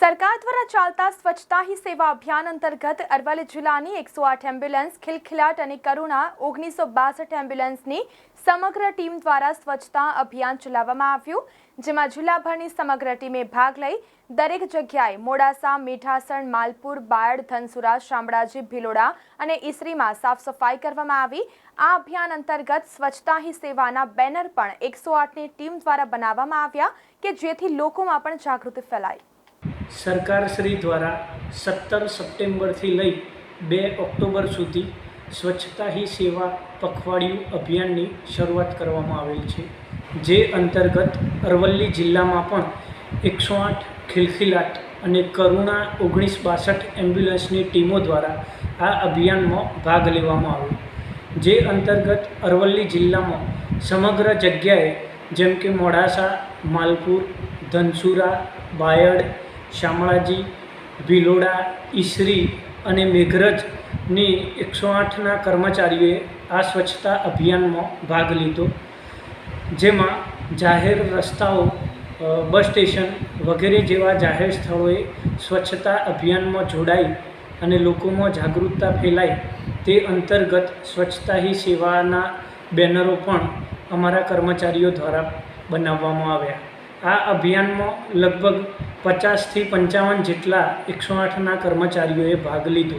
સરકાર દ્વારા ચાલતા સ્વચ્છતા હી સેવા અભિયાન અંતર્ગત અરવલ્લી જિલ્લાની એકસો આઠ એમ્બ્યુલન્સ, ખિલખિલાટ અને કરુણા ઓગણીસો બાસઠ એમ્બ્યુલન્સની સમગ્ર ટીમ દ્વારા સ્વચ્છતા અભિયાન ચલાવવામાં આવ્યું, જેમાં જિલ્લાભરની સમગ્ર ટીમે ભાગ લઈ દરેક જગ્યાએ મોડાસા, મીઠાસણ, માલપુર, બાયડ, ધનસુરા, શામળાજી, ભિલોડા અને ઈસરીમાં સાફ સફાઈ કરવામાં આવી. આ અભિયાન અંતર્ગત સ્વચ્છતા હી સેવાના બેનર પણ એકસો આઠની ટીમ દ્વારા બનાવવામાં આવ્યા કે જેથી લોકોમાં પણ જાગૃતિ ફેલાય. સરકારશ્રી દ્વારા સત્તર સપ્ટેમ્બરથી લઈ બે ઓક્ટોબર સુધી સ્વચ્છતા હી સેવા પખવાડિયું અભિયાનની શરૂઆત કરવામાં આવેલ છે. જે અંતર્ગત અરવલ્લી જિલ્લામાં પણ એકસો આઠ ખિલખિલાટ અને કરુણા ઓગણીસ બાસઠ એમ્બ્યુલન્સની ટીમો દ્વારા આ અભિયાનમાં ભાગ લેવામાં આવ્યો. જે અંતર્ગત અરવલ્લી જિલ્લામાં સમગ્ર જગ્યાએ જેમ કે મોડાસા, માલપુર, ધનસુરા, બાયડ શામળાજી, ભિલોડા, ઈસરી અને મેઘરજની એકસો આઠના કર્મચારીઓએ આ સ્વચ્છતા અભિયાનમાં ભાગ લીધો. જેમાં જાહેર રસ્તાઓ બસ સ્ટેશન વગેરે જેવા જાહેર સ્થળોએ સ્વચ્છતા અભિયાનમાં જોડાઈ અને લોકોમાં જાગૃતતા ફેલાય તે અંતર્ગત સ્વચ્છતા હી સેવાના બેનરો પણ અમારા કર્મચારીઓ દ્વારા બનાવવામાં આવ્યા. આ અભિયાનમાં લગભગ પચાસથી પંચાવન જેટલા એકસો આઠના કર્મચારીઓએ ભાગ લીધો.